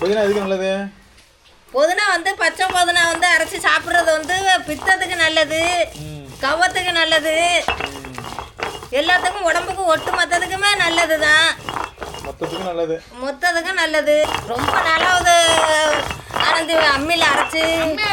புதினா எதுக்கு நல்லது? புதினா வந்து பச்சை புதினா வந்து அரைச்சி சாப்பிட்றது வந்து பித்தத்துக்கு நல்லது கவத்துக்கு நல்லது. எல்லாத்துக்கும் உடம்புக்கு ஒட்டு மொத்தத்துக்குமே நல்லது தான் மொத்தத்துக்கும் நல்லது. மொத்தத்துக்கும் நல்லது. ரொம்ப நாளாவது ஆனந்தி அம்மியில் அரைச்சி.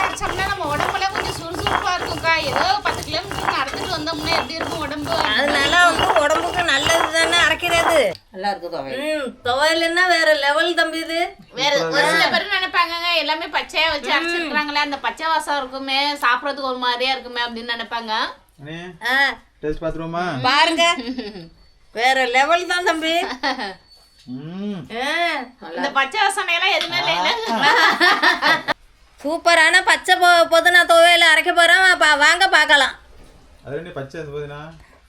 அடிச்சோம்னா நம்ம உடம்புல கொஞ்சம் சுறுசுறுப்பா இருக்கும்க்கா. ஏதோ பத்து கிலோமீட்டர் நடந்துட்டு வந்தோம்னா எப்படி இருக்கும் உடம்பு? அதனால நல்லா ம் துவையல்னா வேற லெவல் தம்பி இது. வேற ஒரு சில பேர் நினைப்பாங்கங்க எல்லாமே பச்சையா வச்சு அரைச்சிருக்காங்களே அந்த பச்சை வாசம் இருக்குமே சாப்பிடறதுக்கு ஒரு மாதிரியா இருக்குமே அப்படின்னு நினைப்பாங்க. டேஸ்ட் பார்த்துருவோமா? பாருங்க. வேற லெவல் தான் தம்பி. இந்த பச்சை வாசனை எல்லாம் எதுவுமே இல்லை சூப்பரான பச்சை பொ- புதினா துவையல் அரைக்க போகிறோம் வாங்க பார்க்கலாம். அது ரெண்டு பச்சை புதினா?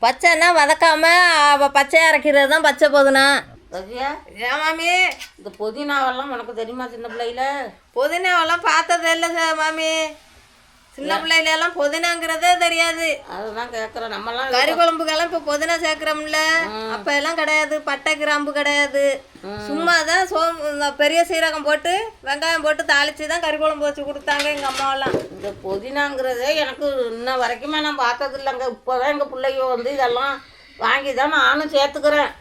பச்சைன்னா வதக்காம அவ பச்சையை அரைக்கிறது தான் பச்சை புதினா. ஏன் மாமி? இந்த புதினாவெல்லாம் உனக்கு தெரியுமா சின்ன பிள்ளையில? புதினாவெல்லாம் பார்த்ததே இல்லை சார் மாமி. சின்ன பிள்ளையில எல்லாம் புதினாங்கிறதே தெரியாது. அதுதான் கேட்குறேன் நம்மலாம் கறி குழம்புக்கெல்லாம் இப்போ புதினா சேர்க்குறோம்ல. அப்போ எல்லாம் கிடையாது. பட்டை கிராம்பு கிடையாது. சும்மா தான் சோம் பெரிய சீரகம் போட்டு வெங்காயம் போட்டு தாளிச்சு தான் கறி குழம்பு வச்சு கொடுத்தாங்க எங்கள் அம்மாவெல்லாம். இந்த புதினாங்கிறதே எனக்கு இன்ன வரைக்குமே நான் பார்த்தது இல்லைங்க இப்போ தான் எங்கள் பிள்ளைங்க வந்து இதெல்லாம் வாங்கி தான் நானும் சேர்த்துக்கிறேன்.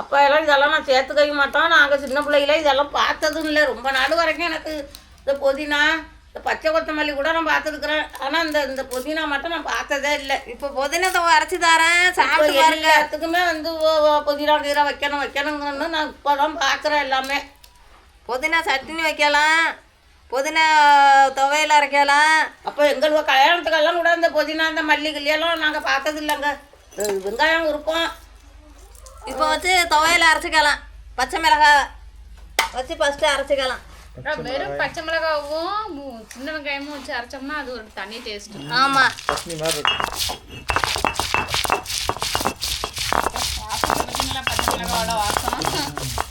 அப்போ எல்லாம் இதெல்லாம் நான் சேர்த்துக்கவே மாட்டோம். நாங்கள் சின்ன பிள்ளையில இதெல்லாம் பார்த்ததும் இல்லை. ரொம்ப நாள் வரைக்கும் எனக்கு இந்த புதினா இந்த பச்சை கொத்தமல்லி கூட நான் பார்த்துருக்குறேன். ஆனால் இந்த இந்த புதினா மட்டும் நான் பார்த்ததே இல்லை. இப்போ புதினா தவை அரைச்சி தரேன். சாப்பிட்டு எல்லாத்துக்குமே வந்து புதினா கீரை வைக்கணும் வைக்கணுங்கன்னு நான் இப்போ தான் பார்க்குறேன் எல்லாமே. புதினா சட்னி வைக்கலாம். புதினா துவையல் அரைக்கலாம் அப்போ எங்களுக்கு கல்யாணத்துக்கெல்லாம் கூட இந்த புதினா இந்த மல்லிகைலாம் நாங்கள் பார்த்தது இல்லைங்க வெங்காயம் இருக்கும் இப்போ வச்சு துவையல் அரைச்சிக்கலாம். பச்சை மிளகாய் வச்சு ஃபஸ்ட்டு அரைச்சிக்கலாம். வெறும் பச்சை மிளகாவும் மு- சின்ன வெங்காயமும் வச்சு அரைச்சோம்னா அது ஒரு தனி டேஸ்ட் ஆமாம் பச்சை மிளகாவோட வாசம்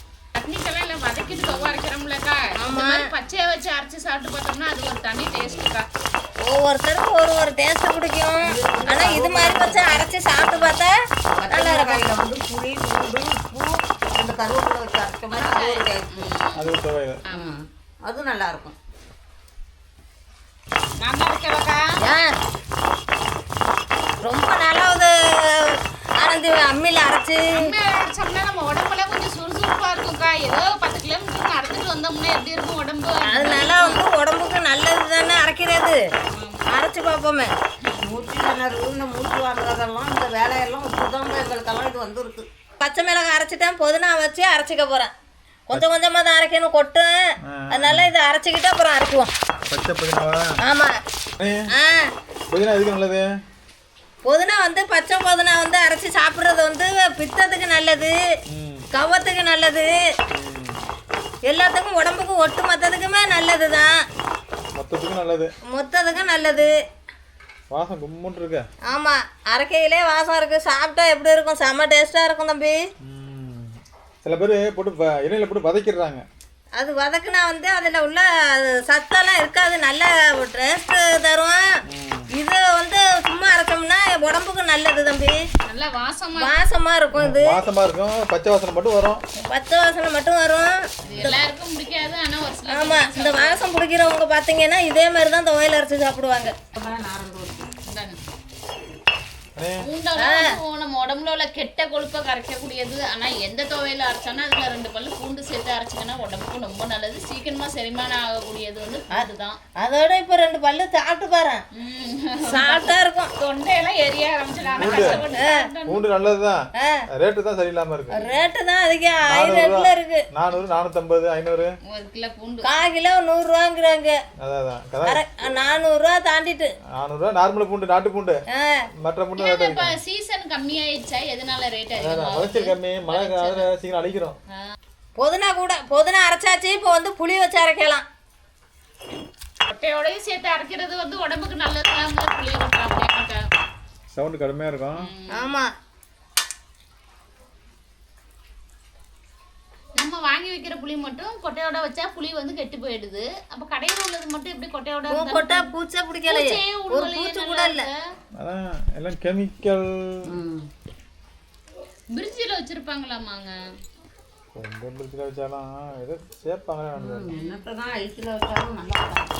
அரைக்கிறோம்லக்கா. இந்த மாதிரி பச்சையை வச்சு அரைச்சி சாப்பிட்டு பார்த்தோம்னா அது ஒரு தனி டேஸ்ட்டுக்கா ஒவ்வொருத்தருக்கும் ஒரு ஒரு டேஸ்ட் பிடிக்கும். ஆனால் இது மாதிரி வச்சு அரைச்சி சாப்பிட்டு பார்த்தா நல்லா இருக்கும். வந்து புளி பூண்டு உப்பு அந்த கருவேப்பிலை வச்சு அரைச்ச மாதிரி அது ஒரு taste. அது நல்லா இருக்கும். நல்லா இருக்கலக்கா ஏன் ரொம்ப நாளாவது ஆனந்தி அம்மியில் அரைச்சி. அடிச்சோம்னா நம்ம உடம்புல கொஞ்சம் இருக்கும்க்கா. ஏதோ பத்து கிலோமீட்டர் நடந்துட்டு வந்தோம்னா எப்படி இருக்கும் உடம்பு? அதனால வந்து உடம்புக்கு நல்லது தானே அரைக்கிறது? அரைச்சி பார்ப்போமே. மூச்சு திணறு இந்த மூச்சு வாங்குறதெல்லாம் இந்த வேலையெல்லாம் இப்போதாங்க எங்களுக்கெல்லாம் இது வந்துருக்கு பச்சை மிளகாய் அரைச்சிட்டேன் புதினா வச்சு அரைச்சிக்க போகிறேன் கொஞ்சம் கொஞ்சமாக தான் அரைக்கணும் கொட்டும் அதனால இதை அரைச்சிக்கிட்டு அப்புறம் அரைக்குவோம். பச்சை புதினாவா? ஆமாம் ஆ. புதினா எதுக்கு நல்லது? புதினா வந்து பச்சை புதினா வந்து அரைச்சி சாப்பிட்றது வந்து பித்தத்துக்கு நல்லது. கவத்துக்கு நல்லது. எல்லாத்துக்கும் உடம்புக்கு ஒட்டு மொத்தத்துக்குமே நல்லது தான் மொத்தத்துக்கும் நல்லது. மொத்தத்துக்கும் நல்லது. வாசம் கும்முன்னு இருக்கு. ஆமாம் அரைக்கையிலே வாசம் இருக்குது சாப்பிட்டா எப்படி இருக்கும்? செம்ம டேஸ்ட்டாக இருக்கும் தம்பி. சில பேர் போட்டு எண்ணெயில் போட்டு வதக்கிடுறாங்க. அது வதக்குனா வந்து அதில் உள்ள சத்தெல்லாம் இருக்காது. நல்ல டேஸ்ட்டு தரும். இது வந்து சும்மா அரைச்சோம்னா உடம்புக்கு நல்லது தம்பி. வாசமா இருக்கும். இது வாசமாக இருக்கும். பச்சை வாசனை மட்டும் வரும். பச்சை வாசனை மட்டும் வரும். எல்லாருக்கும் பிடிக்காது ஆனா ஒரு சில ஆமாம் இந்த வாசம் பிடிக்கிறவங்க பார்த்தீங்கன்னா இதே மாதிரி தான் துவையல் அரைச்சி சாப்பிடுவாங்க இந்தாங்க. அண்ணே பூண்டெல்லாம் வந்து நம்ம உடம்புல உள்ள கெட்ட கொழுப்பை கரைக்கக்கூடியது. ஆனா எந்த துவையில அரைச்சோன்னா அதுல ரெண்டு பல்லு பூண்டு சேர்த்து அரைச்சிங்கன்னா உடம்புக்கு ரொம்ப நல்லது. சீக்கிரமா செரிமானம் ஆகக்கூடியது வந்து பூண்டு தான் அதோட இப்போ ரெண்டு பல்லு சாப்பிட்டு பாரு. சாப்பிட்டா இருக்கும். தொண்டையெல்லாம் எரிய சாப்பிட்டோம். பூண்டு. நல்லது தான் ரேட்டு தான் சரியில்லாமல் இருக்கு. ரேட்டு தான் அதிகம். ஆயிரத்துல இருக்கு. நானூறு நானூற்றம்பது ஐநூறு. ஒரு கிலோ பூண்டு. கால் கிலோ நூறுரூவாங்கிறாங்க. அதான் நானூறுரூவா தாண்டிட்டு. நானூறுரூவா நார்மல் பூண்டு நாட்டு பூண்டு. மற்ற பூண்டு இப்ப சீசன் கம்மியாயிடுச்சா? எதனால ரேட் அதிகமா விளைச்சல் கம்மி. மழை காலத்தில் சீக்கிரம் அழிக்கிறோம் புதினா கூட புதினா அரைச்சாச்சு இப்போ வந்து புளி வச்சு அரைக்கலாம். கொட்டையோடயும் சேர்த்து அரைக்கிறது வந்து உடம்புக்கு நல்லது புளிய சவுண்டு கடுமையாக இருக்கும். ஆமாம் நம்ம வாங்கி வைக்கிற புளி மட்டும் கொட்டையோட வச்சா புளி வந்து கெட்டு போயிடுது. அப்ப கடையில உள்ளது மட்டும் எப்படி கொட்டையோட கொட்டா பூச்சை பிடிக்கலையே. பூச்சியே ஒரு பூச்சி கூட இல்லை. அதான் எல்லாம் கெமிக்கல் பிரிட்ஜில் வச்சிருப்பாங்களாமாங்க? எந்த பிரிட்ஜில் வச்சாலும் ஏதோ சேர்ப்பாங்களே நினைக்கிறேன். என்னத்தை தான் ஐஸில் வச்சாலும் நல்லா இருக்கும்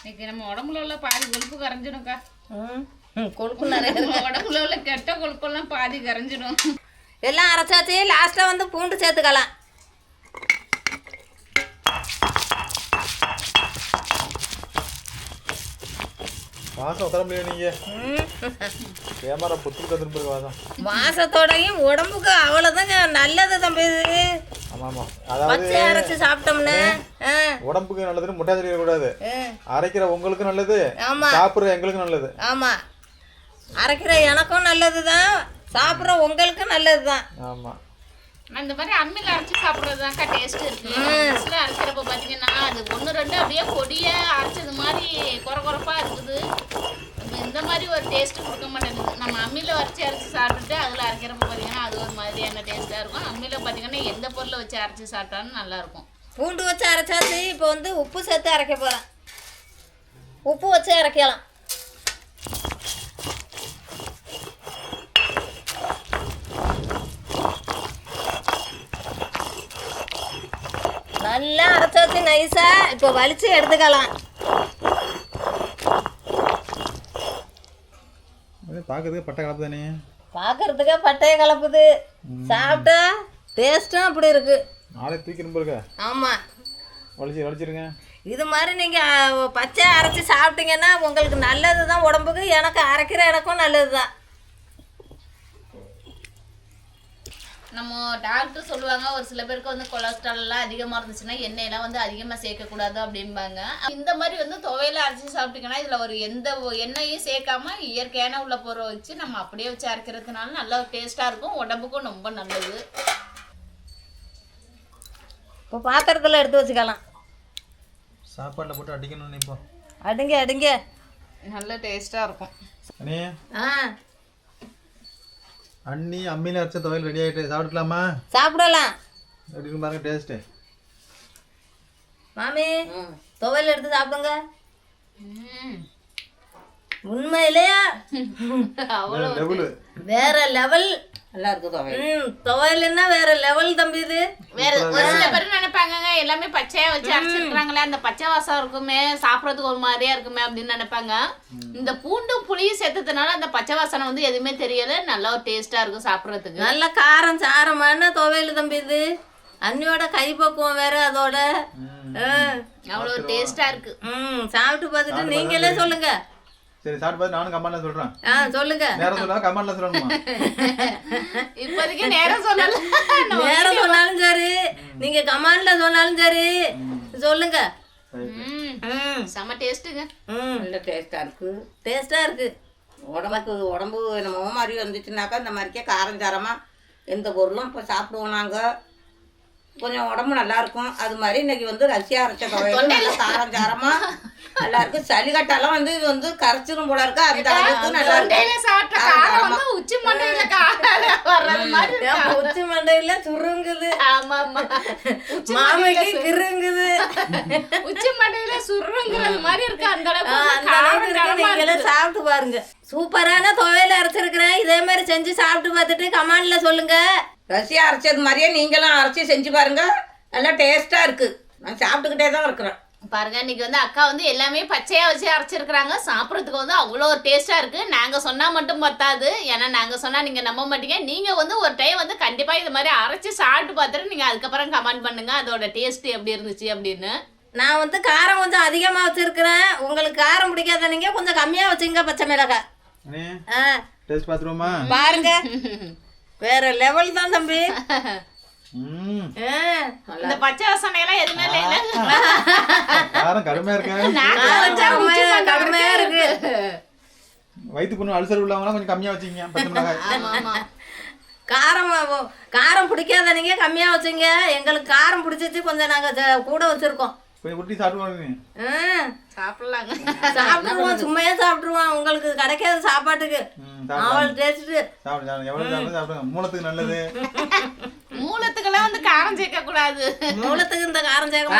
இன்னைக்கு நம்ம உடம்புல உள்ள பாதி கொழுப்பு கரைஞ்சிடும்க்கா. கொழுப்பு நிறைய உடம்புல உள்ள கெட்ட கொழுப்பெல்லாம் பாதி கரைஞ்சிடும் எல்லாம் அரைச்சாச்சு லாஸ்ட்டாக வந்து பூண்டு சேர்த்துக்கலாம். வாசம் உத்தர முடியாது நீங்கள் ம். கேமரா புத்துக்கு தந்துட்டு போயிருக்கு வாசம். மாசத்தோடையும் உடம்புக்கு அவ்வளோதாங்க நல்லது தம்பி இது. ஆமாம். ஆமாம் அதாவது பச்சை அரைச்சி சாப்பிட்டோம்னா உடம்புக்கு நல்லதுன்னு முட்டை தெரியக்கூடாது. ஆ, அரைக்கிற உங்களுக்கு நல்லது ஆமா. சாப்பிட்ற எங்களுக்கு நல்லது. ஆமாம் அரைக்கிற எனக்கும் நல்லது தான் சாப்பிட்ற உங்களுக்கும் நல்லது தான் ஆமாம் இந்த மாதிரி அம்மியில் அரைச்சி சாப்பிட்றது தான்க்கா டேஸ்ட் இருக்கு. மிக்ஸில் அரைக்கிறப்ப பார்த்தீங்கன்னா அது ஒன்று ரெண்டு அப்படியே பொடியை அரைச்சது மாதிரி குறை குறைப்பாக இருக்குது. இந்த மாதிரி ஒரு டேஸ்ட் கொடுக்க மாட்டேங்குது. நம்ம அம்மியில் வச்சு அரைச்சி சாப்பிட்டுட்டு அதில் அரைக்கிறப்ப பார்த்தீங்கன்னா அது ஒரு மாதிரியான டேஸ்ட்டாக இருக்கும். அம்மியில் பார்த்தீங்கன்னா எந்த பொருளை வச்சு அரைச்சி சாப்பிட்டாலும் நல்லாயிருக்கும். பூண்டு வச்சு அரைச்சாச்சு இப்போ வந்து உப்பு சேர்த்து அரைக்க போகிறேன் உப்பு வச்சு அரைக்கலாம். நல்லா அரைச்சாச்சு நைஸா இப்போ வலிச்சு எடுத்துக்கலாம் பார்க்கறதுக்கு பட்டை கலப்பு தானே பார்க்கறதுக்கே பட்டையை கலப்புது சாப்பிட்டா டேஸ்ட்டும் அப்படி இருக்கு நாளை தூக்கி இருக்க ஆமாம் வலிச்சு வலிச்சிருங்க இது மாதிரி நீங்கள் பச்சை அரைச்சி சாப்பிட்டீங்கன்னா உங்களுக்கு நல்லது தான் உடம்புக்கு எனக்கு அரைக்கிற எனக்கும் நல்லது தான் நம்ம டாக்டர் சொல்லுவாங்க ஒரு சில பேருக்கு வந்து கொலஸ்ட்ரால் எல்லாம் அதிகமாக இருந்துச்சுன்னா எண்ணெயெல்லாம் வந்து அதிகமாக சேர்க்கக்கூடாது அப்படிம்பாங்க. இந்த மாதிரி வந்து துவையில அரைச்சி சாப்பிட்டீங்கன்னா இதில் ஒரு எந்த எண்ணெயும் சேர்க்காம இயற்கையான உள்ள பொருளை வச்சு நம்ம அப்படியே வச்சு அரைக்கிறதுனால நல்ல டேஸ்ட்டாக இருக்கும். உடம்புக்கும் ரொம்ப நல்லது. இப்போ பாத்திரத்தில் எடுத்து வச்சுக்கலாம். சாப்பாட்டில் போட்டு அடிக்கணும் இப்போ. அடுங்க அடுங்க. நல்ல டேஸ்ட்டாக இருக்கும். ஆ. அண்ணி அம்மியில் அரைச்ச துவையல் ரெடி ஆகிட்டு சாப்பிட்டுக்கலாமா? சாப்பிடலாம். எப்படி இருக்கு பாருங்க டேஸ்ட்டு மாமி துவையல் எடுத்து சாப்பிடுங்க. ம். உண்மையிலேயே? லெவலு வேற லெவல் நல்லா ம் துவையல்னா வேற லெவல் தம்பி இது. வேற ஒரு சில பேர் நினைப்பாங்கங்க எல்லாமே பச்சையா வச்சு அரைச்சிருக்காங்களே அந்த பச்சை வாசம் இருக்குமே சாப்பிட்றதுக்கு ஒரு மாதிரியா இருக்குமே அப்படின்னு நினைப்பாங்க. இந்த பூண்டும் புளியும் சேர்த்ததுனால அந்த பச்சை வாசனை வந்து எதுவுமே தெரியல. நல்லா ஒரு டேஸ்டா இருக்கும் சாப்பிட்றதுக்கு. நல்ல காரம் சாரமான துவையல் தம்பி இது. அண்ணியோட கைப்பக்குவம் வேற அதோட. அவ்வளோ டேஸ்டா இருக்கு. ம் சாப்பிட்டு பார்த்துட்டு நீங்களே சொல்லுங்க. சரி சாப்பிட்டு பார்த்து நானும் கமெண்ட்ல சொல்கிறேன் ஆ சொல்லுங்க. நேரம் சொல்லலாம் கமெண்ட்ல சொல்லணுமா? இப்போதைக்கு நேரம் சொல்லல. நேரம் சொன்னாலும் சரி. நீங்க கமாண்ட்ல சொன்னாலும் சரி. சொல்லுங்க. செம டேஸ்ட்டுங்க. நல்ல டேஸ்ட்டாக இருக்குது டேஸ்டா இருக்கு. உடம்புக்கு உடம்பு நம்ம மாதிரி வந்துச்சுனாக்கா இந்த மாதிரிக்கே காரம் சாரமாக எந்த பொருளும் இப்போ சாப்பிடுவோம் நாங்கள் கொஞ்சம் உடம்பு நல்லா இருக்கும். அது மாதிரி இன்னைக்கு வந்து ரசியா அரைச்ச காரம் சாரமாக நல்லா இருக்கு சளிகட்டெல்லாம் வந்து இது வந்து கரைச்சிரும் போல இருக்கு. அந்த அளவுக்கு நல்லா இருக்கு. சாப்பிட்ட காரம் வந்து உச்சி மண்டையில உச்சி மண்டையில சுருங்குது. ஆமா ஆமா. மாமைக்கு கிருங்குது. உச்சி மண்டையில சுருங்கிறது மாதிரி இருக்கு. அந்த அளவுக்கு சாப்பிட்டு பாருங்க. சூப்பரான துவையல் அரைச்சிருக்கிறேன். இதே மாதிரி செஞ்சு சாப்பிட்டு பார்த்துட்டு கமாண்ட்ல சொல்லுங்க. ரசியா அரைச்சது மாதிரியே நீங்களும் அரைச்சி செஞ்சு பாருங்க. நல்லா டேஸ்ட்டாக இருக்கு. நான் சாப்பிட்டுக்கிட்டே தான் இருக்கிறேன். பாருங்க இன்னைக்கு வந்து அக்கா வந்து எல்லாமே பச்சையா வச்சு அரைச்சிருக்கிறாங்க. சாப்பிட்றதுக்கு வந்து அவ்வளோ ஒரு டேஸ்டா இருக்கு. நாங்க சொன்னா மட்டும் பத்தாது. ஏன்னா நாங்க சொன்னா நீங்க நம்ப மாட்டீங்க. நீங்க வந்து ஒரு டைம் வந்து கண்டிப்பா இது மாதிரி அரைச்சு சாப்பிட்டு பார்த்துட்டு நீங்க அதுக்கப்புறம் கமெண்ட் பண்ணுங்க. அதோட டேஸ்ட் எப்படி இருந்துச்சு அப்படின்னு. நான் வந்து காரம் கொஞ்சம் அதிகமா வச்சிருக்கிறேன். உங்களுக்கு காரம் பிடிக்காத நீங்க? கொஞ்சம் கம்மியா வச்சுங்க பச்சை மிளகாய். ஆ. டேஸ்ட் பார்த்துருவோமா? பாருங்க. வேற லெவல் தான் தம்பி. இந்த பச்சை வாசனை எல்லாம் எதுவுமே இல்லை காரம் கடுமையாக இருக்கு கடுமையா கடுமையா இருக்கு. வயிற்று புண்ணு அல்சர் உள்ளவங்களாம் கொஞ்சம் கம்மியாக வச்சுக்கிங்க பச்சை மிளகாய். ஆமா ஆமா. காரம் காரம் பிடிக்காத நீங்க கம்மியா வச்சுங்க. எங்களுக்கு காரம் பிடிச்சிச்சு கொஞ்சம் நாங்க ஜ- கூட வச்சிருக்கோம். கொஞ்சம் குட்டி சாப்பிடுவாங்க ஆ, சாப்பிடலாங்க. சாப்பிட்டுருவோம் சும்மையே சாப்பிட்டுருவோம். உங்களுக்கு கிடைக்காத சாப்பாட்டுக்கு. அவள் சாப்பிடு சாப்பிடுங்க. மூலத்துக்கு நல்லது. மூலத்துக்கெல்லாம் வந்து காரம் சேர்க்க கூடாது மூலத்துக்கு இந்த காரம் சேர்க்க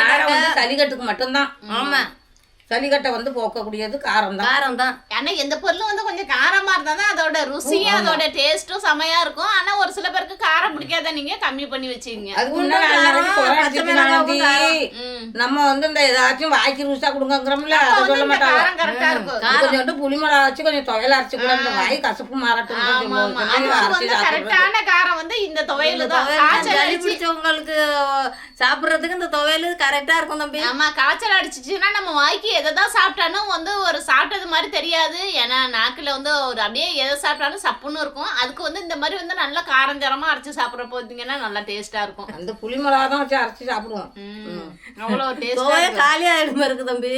சளிகட்டுக்கு மட்டும்தான். ஆமா. சளிக்கட்டை வந்து போக்கக்கூடியது காரம் தான் காரம் தான் ஆனா எந்த பொருளும் வந்து கொஞ்சம் காரமா இருந்தா தான் அதோட ருசியும் அதோட டேஸ்ட்டும் செமையா இருக்கும். ஆனா ஒரு சில பேருக்கு காரம் பிடிக்காத நீங்க கம்மி பண்ணி வச்சுக்கீங்க. அதுக்கு முன்னாடி. நம்ம வந்து இந்த ஏதாச்சும் வாய்க்கு ருசியா கொடுங்கங்கிறோம்ல அதை சொல்ல மாட்டாங்க. காரம் கரெக்டா இருக்கும். கொஞ்சோண்டு புளி மிளகா வச்சு கொஞ்சம் துவையல அரைச்சு கூட இந்த வாய் கசப்பு மாறட்டும் கரெக்டான காரம் வந்து இந்த துவையல் தான். காய்ச்சல் பிடிச்சவங்களுக்கு சாப்பிடுறதுக்கு இந்த துவையல் கரெக்டா இருக்கும் தம்பி. ஆமா காய்ச்சல் அடிச்சிச்சுன்னா நம்ம வாய்க்கு எதை தான் சாப்பிட்டாலும் வந்து ஒரு சாப்பிட்டது மாதிரி தெரியாது. ஏன்னா நாக்குல வந்து ஒரு அப்படியே எதை சாப்பிட்டாலும் சப்புன்னு இருக்கும். அதுக்கு வந்து இந்த மாதிரி வந்து நல்லா காரஞ்சரமா அரைச்சு சாப்பிட்ற போத்தீங்கன்னா நல்லா டேஸ்டா இருக்கும். அந்த புளி மிளகா தான் வச்சு அரைச்சு சாப்பிடுவோம். அவ்வளோ டேஸ்டா காலியாயிடும் இருக்கு தம்பி.